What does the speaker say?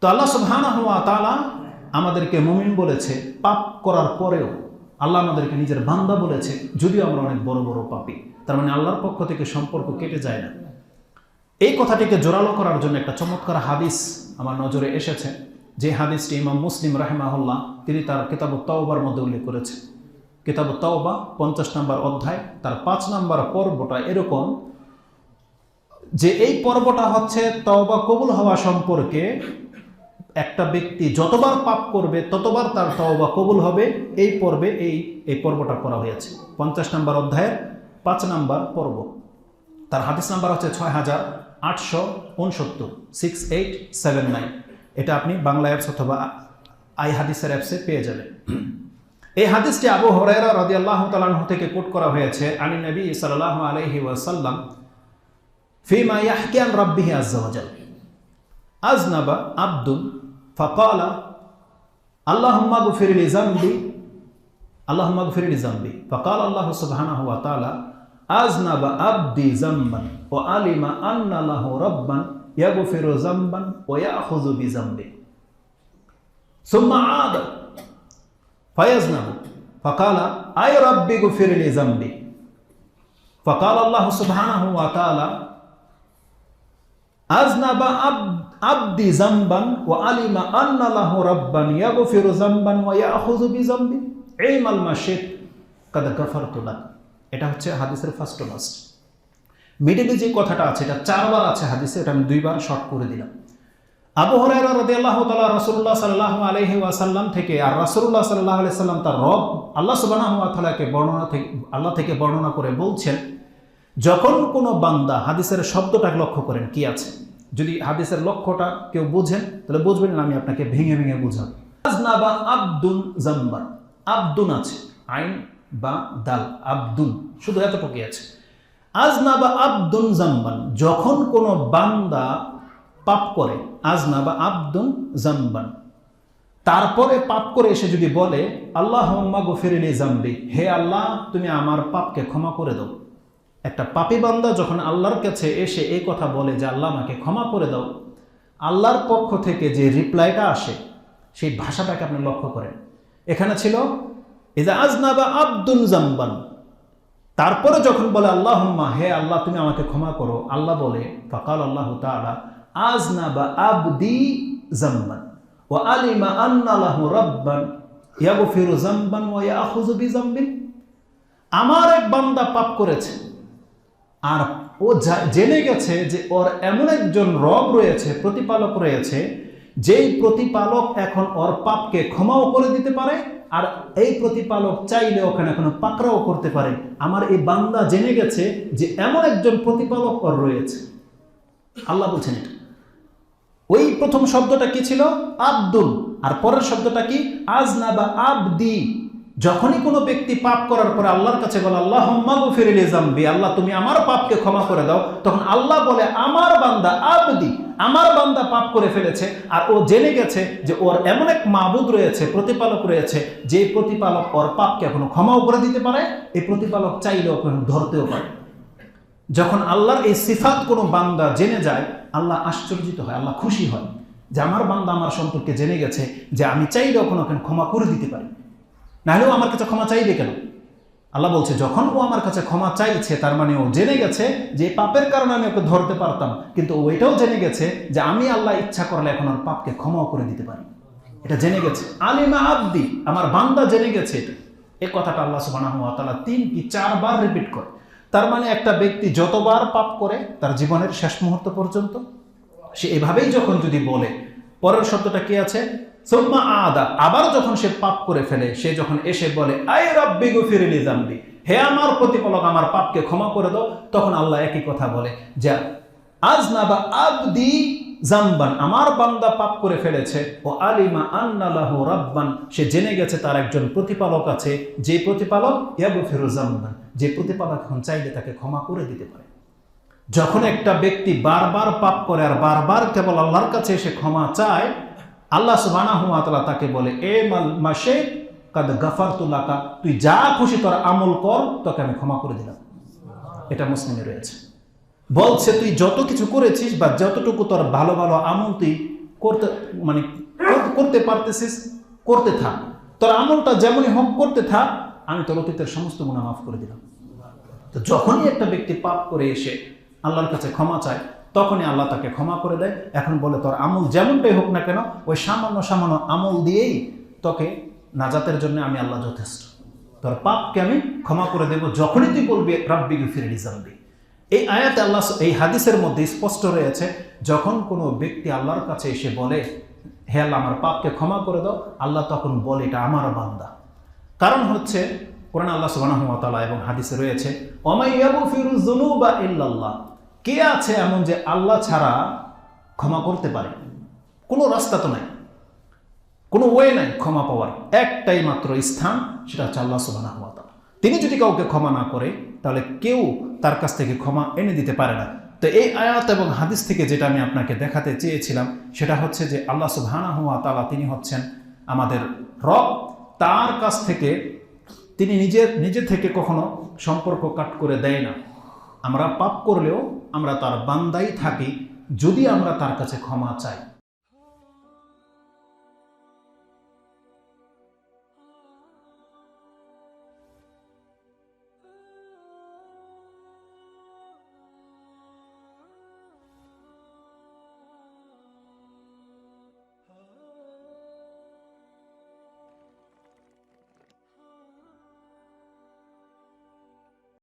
তো আল্লাহ সুবহানাহু ওয়া তাআলা আমাদেরকে মুমিন বলেছে, পাপ করার পরেও আল্লাহ আমাদেরকে নিজের বান্দা বলেছে, যদিও আমরা অনেক বড় বড় পাপী। তার মানে আল্লাহর পক্ষ থেকে সম্পর্ক কেটে যায় না। এই কথাটিকে জোরালো করার জন্য একটা চমৎকার হাদিস আমার নজরে এসেছে। যে হাদিসটি ইমাম মুসলিম রাহেমাহুল্লাহ, তিনি তার কিতাব তাওবার মধ্যে উল্লেখ করেছেন কিতাব তাওবা পঞ্চাশ নম্বর অধ্যায়, তার পাঁচ নম্বর পর্বটা এরকম যে এই পর্বটা হচ্ছে তওবা কবুল হওয়া সম্পর্কে একটা ব্যক্তি যতবার পাপ করবে, ততবার তার তওবা কবুল হবে। এই পর্বে এই এই পর্বটা করা হয়েছে। পঞ্চাশ নম্বর অধ্যায়ের পাঁচ নম্বর পর্ব। তার হাদিস নাম্বার হচ্ছে ছয় হাজার আটশো উনসত্তর সিক্স এইট সেভেন নাইন এটা আপনি বাংলা অ্যাপস অথবা আই হাদিসের অ্যাপসে পেয়ে যাবেন। এই হাদিসটি আবু হরাইরা রদিয়াল্লাহ তালাহ থেকে কোট করা হয়েছে। আনি নবী সাল্লাহ আলহি ওয়াসাল্লাম فيما يحكي عن ربه عز وجل. أذنب عبد فقال اللهم اغفر لي ذنبي. اللهم اغفر لي ذنبي. فقال الله سبحانه وتعالى أذنب عبدي ذنبا وعلم أن له ربا يغفر ذنبا ويأخذ بذنبه. ثم عاد فيذنب. فقال أي ربي اغفر لي ذنبي. فقال الله سبحانه وتعالى আজনাবা আব্দি জাম্বান ও আলিমা আন্নালাহ রাব্বান ইয়াগফিরু জাম্বান ওয়া ইয়াখুযু বিজাম্বি এই মালমা শেখ কাদা কাফারতুলা এটা হচ্ছে হাদিসের ফার্স্ট লাস্ট মিডিলে যে কথাটা আছে, এটা চারবার আছে হাদিসে, এটা আমি দুইবার শর্ট করে দিলাম। আবু হরাইরা রদি আল্লাহ তালা রসুল্লাহ সাল্লাহ আলহি ওয়াসাল্লাম থেকে, আর রসুল্লাহ সাল্লাহ আলি সাল্লাম তার রব আল্লাহ সুবাহ বর্ণনা থেকে, আল্লাহ থেকে বর্ণনা করে বলছেন যখন কোনো বান্দা হাদিসের শব্দটাকে লক্ষ্য করেন, কি আছে? যদি হাদিসের লক্ষ্যটা কেউ বুঝেন, তাহলে বুঝবেন আমি আপনাকে ভেঙে ভেঙে বুঝাবো। আজনাবা আব্দুন জাম্বার। আব্দুন আছে, আইন বা দাল, আব্দুন, শুধু এতটুকুই আছে। আজনাবা আব্দুন জাম্বান যখন কোনো বান্দা পাপ করে, আজনা বা আব্দুন জাম্বান তারপরে পাপ করে এসে যদি বলে আল্লাহ গফিরিলি জাম্বি, হে আল্লাহ, তুমি আমার পাপকে ক্ষমা করে দাও। একটা পাপি বান্দা যখন আল্লাহর কাছে এসে এই কথা বলে যে আল্লাহ আমাকে ক্ষমা করে দাও, আল্লাহর পক্ষ থেকে যে রিপ্লাইটা আসে, সেই ভাষাটাকে আপনি লক্ষ্য করেন। এখানে ছিল এজা আজনা বা আব্দুল জাম্বান। তারপরে যখন বলে আল্লাহ হে আল্লাহ, তুমি আমাকে ক্ষমা করো। আল্লাহ বলে, ফকাল আল্লাহ তালা আজনাবা আবদি জাম্বান। ও আলিমা আন্নালাহু রব্বান ইয়াগফিরু জাম্বান ওয়া ইয়াখুযু বিজাম্বিন আমার এক বান্দা পাপ করেছে। আর ও জেনে গেছে যে ওর এমন একজন রব রয়েছে, প্রতিপালক রয়েছে, যেই প্রতিপালক এখন ওর পাপকে ক্ষমাও করে দিতে পারে আর এই প্রতিপালক চাইলে ওখানে এখনও পাকড়াও করতে পারে। আমার এই বান্দা জেনে গেছে যে এমন একজন প্রতিপালক ওর রয়েছে। আল্লাহ বলছেন এটা। ওই প্রথম শব্দটা কি ছিল? আব্দুল। আর পরের শব্দটা কি? আজনা বা আবদি। যখনই কোনো ব্যক্তি পাপ করার পরে আল্লাহর কাছে বলে আল্লাহ ফিরিলে জাম্বি আল্লাহ তুমি আমার পাপকে ক্ষমা করে দাও, তখন আল্লাহ বলে, আমার বান্দা আবদি, আমার বান্দা পাপ করে ফেলেছে। আর ও জেনে গেছে যে ওর এমন এক মাবুদ রয়েছে, প্রতিপালক রয়েছে, যে প্রতিপালক ওর পাপকে এখনও ক্ষমাও করে দিতে পারে, এই প্রতিপালক চাইলেও ধরতেও পারে। যখন আল্লাহর এই সিফাত কোনো বান্দা জেনে যায়, আল্লাহ আশ্চর্যিত হয়, আল্লাহ খুশি হয় যে আমার বান্দা আমার সম্পর্কে জেনে গেছে যে আমি চাইলেও কোনো ক্ষমা করে দিতে পারি। নাহলেও আমার কাছে ক্ষমা চাইবে কেন? আল্লাহ বলছে, যখন ও আমার কাছে ক্ষমা চাইছে, তার মানে ও জেনে গেছে যে পাপের কারণে আমি ওকে ধরতে পারতাম। কিন্তু ও এটাও জেনে গেছে যে আমি আল্লাহ ইচ্ছা করলে এখন ওর পাপকে ক্ষমাও করে দিতে পারি। এটা জেনে গেছে। আলিমা আব্দি, আমার বান্দা জেনে গেছে এটা। এ কথাটা আল্লাহ সুবহানাহু ওয়া তাআলা তিন কি চারবার রিপিট করে। তার মানে একটা ব্যক্তি যতবার পাপ করে, তার জীবনের শেষ মুহূর্ত পর্যন্ত, সে এভাবেই যখন যদি বলে, পরের শব্দটা কি আছে? সোম্মা আদা, আবার যখন সে পাপ করে ফেলে, সে যখন এসে বলে আই রব্বি গফিরিলি জাম্বি হে আমার প্রতিপালক, আমার পাপকে ক্ষমা করে দাও, তখন আল্লাহ একই কথা বলে, যা, আজ না বা আবদি জাম্বান আমার বান্দা পাপ করে ফেলেছে, ও আলিমা আন্নালাহু রাব্বান সে জেনে গেছে তার একজন প্রতিপালক আছে, যে প্রতিপালক, ইয়াগফিরু জাম্বান যে প্রতিপালক এখন চাইলে তাকে ক্ষমা করে দিতে পারে। যখন একটা ব্যক্তি বারবার পাপ করে আর বারবার কেবল আল্লাহর কাছে এসে ক্ষমা চায় আল্লাহ তাআলা তাকে বলে, এ মাল মাশে কাদ গাফারতু লাকা। তুই যা খুশি তোর আমল কর, তোকে আমি ক্ষমা করে দিলাম। এটা মুসলিমে রয়েছে। বলছে, তুই যত কিছু করেছিস বা যতটুকু তোর ভালো ভালো আমল তুই করতে মানে করতে পারতেছিস, করতে থাক। তোর আমলটা যেমনই হোক, করতে থাক, আমি তোর অতীতের সমস্ত গুণা মাফ করে দিলাম। তো যখনই একটা ব্যক্তি পাপ করে এসে আল্লাহর কাছে ক্ষমা চায় তখনই আল্লাহ তাকে ক্ষমা করে দেয়। এখন বলে, তোর আমল যেমনটাই হোক না কেন, ওই সামান্য সামান্য আমল দিয়েই তোকে নাজাতের জন্য আমি আল্লাহ যথেষ্ট। তোর পাপকে আমি ক্ষমা করে দেব যখনই তুই বলবি, রাব্বি ফিরে জানবি এই আয়াতে আল্লাহ এই হাদিসের মধ্যে স্পষ্ট রয়েছে, যখন কোনো ব্যক্তি আল্লাহর কাছে এসে বলে, হে আল্লাহ, আমার পাপকে ক্ষমা করে দাও, আল্লাহ তখন বলে, এটা আমার বান্দা। কারণ হচ্ছে, কোরআন আল্লাহ তাআলা এবং হাদিসে রয়েছে অমাইয়াবু ফিরু যুনুবা ইল্লাল্লাহ। কে আছে এমন যে আল্লাহ ছাড়া ক্ষমা করতে পারে? কোনো রাস্তা তো নাই। কোনো ওয়ে নাই ক্ষমা পাওয়ার। একটাই মাত্র স্থান, সেটা হচ্ছে আল্লাহ তাআলা। তিনি যদি কাউকে ক্ষমা না করে, তাহলে কেউ তার কাছ থেকে ক্ষমা এনে দিতে পারে না। তো এই আয়াত এবং হাদিস থেকে যেটা আমি আপনাকে দেখাতে চেয়েছিলাম, সেটা হচ্ছে যে আল্লাহ সুবহানাহু ওয়া তালা তিনি হচ্ছেন আমাদের রব। তার কাছ থেকে তিনি নিজের নিজে থেকে কখনো সম্পর্ক কাট করে দেয় না। আমরা পাপ করলেও আমরা তার বান্দাই থাকি যদি আমরা তার কাছে ক্ষমা চাই।